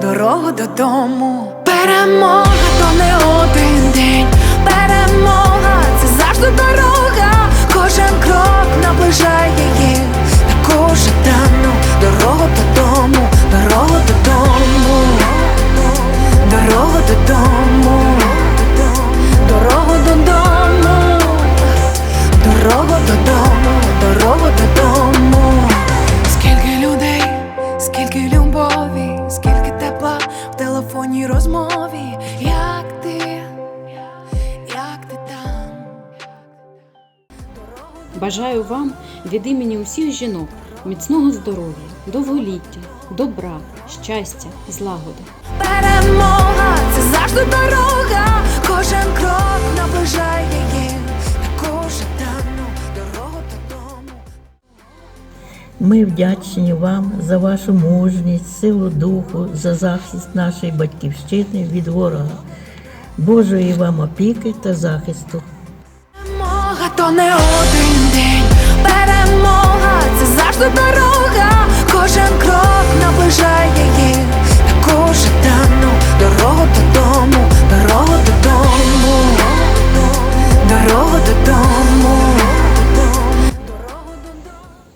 дорогу додому. Перемога то не один день. Перемога це завжди дорога. Кожен крок наближає її. Таку жадану дорогу додому, дорогу додому, дорогу додому, дорогу додому, дорогу додому, дорогу додому. Розмові. Як ти, як ти там? Бажаю вам від імені усіх жінок міцного здоров'я, довголіття, добра, щастя, злагоди. Перемога це завжди дорога. Ми вдячні вам за вашу мужність, силу духу, за захист нашої батьківщини від ворога, Божої вам опіки та захисту. Мога то не один день.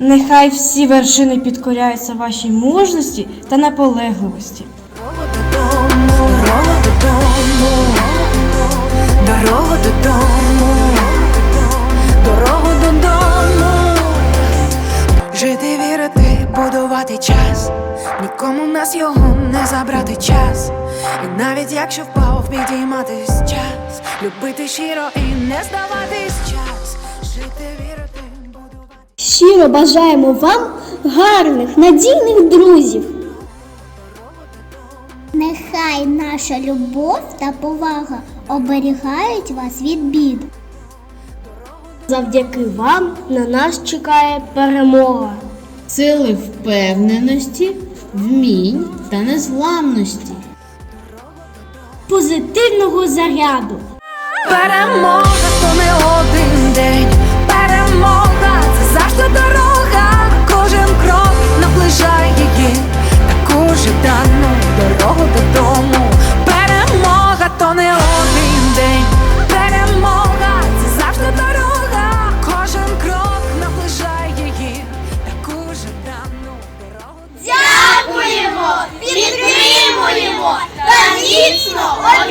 Нехай всі вершини підкоряються вашій мужності та наполегливості. Дорогу додому, дорогу додому. Жити, вірити, будувати час. Нікому в нас його не забрати час. І навіть якщо впав, підійматись час. Любити щиро і не здаватись час. Жити. Щиро бажаємо вам гарних, надійних друзів. Нехай наша любов та повага оберігають вас від бід. Завдяки вам на нас чекає перемога. сили впевненості, вмінь та незламності. Позитивного заряду. Перемога What